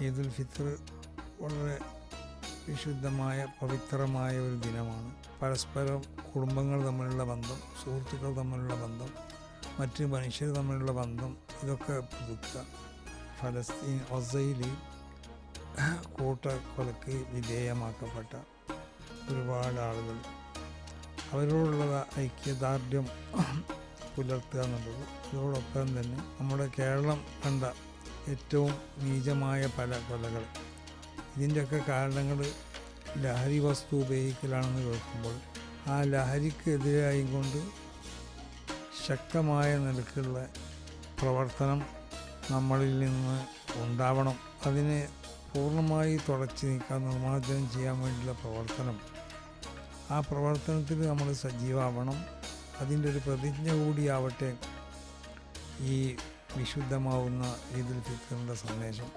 ഈദുൽ ഫിത്തർ വളരെ വിശുദ്ധമായ പവിത്രമായ ഒരു ദിനമാണ്. പരസ്പരം കുടുംബങ്ങൾ തമ്മിലുള്ള ബന്ധം സുഹൃത്തുക്കൾ തമ്മിലുള്ള ബന്ധം മറ്റ് മനുഷ്യർ തമ്മിലുള്ള ബന്ധം ഇതൊക്കെ പുതുക്കുക. ഫലസ്തീൻ ഒസയിൽ കൂട്ടക്കൊലക്ക് വിധേയമാക്കപ്പെട്ട ഒരുപാട് ആളുകൾ. അവരോടുള്ള ഐക്യദാർഢ്യം പുലർത്തുക എന്നുള്ളത്. ഇതോടൊപ്പം തന്നെ നമ്മുടെ കേരളം കണ്ട ഏറ്റവും നീചമായ പല കൊലകൾ ഇതിന്റെയൊക്കെ കാരണങ്ങൾ ലഹരി വസ്തു ഉപയോഗിക്കലാണെന്ന് കേൾക്കുമ്പോൾ ആ ലഹരിക്കെതിരായി കൊണ്ട് ശക്തമായ നിലക്കുള്ള പ്രവർത്തനം നമ്മളിൽ നിന്ന് ഉണ്ടാവണം. അതിനെ പൂർണമായി തുടച്ചു നീക്കാൻ നിർമ്മാർജനം ചെയ്യാൻ വേണ്ടിയുള്ള പ്രവർത്തനം. ആ പ്രവർത്തനത്തിൽ നമ്മൾ സജീവമാവണം. അതിന്റെ ഒരു പ്രതിജ്ഞ കൂടിയാവട്ടെ ഈ വിശുദ്ധമാവുന്ന ഫിത്തറിന്റെ സന്ദേശം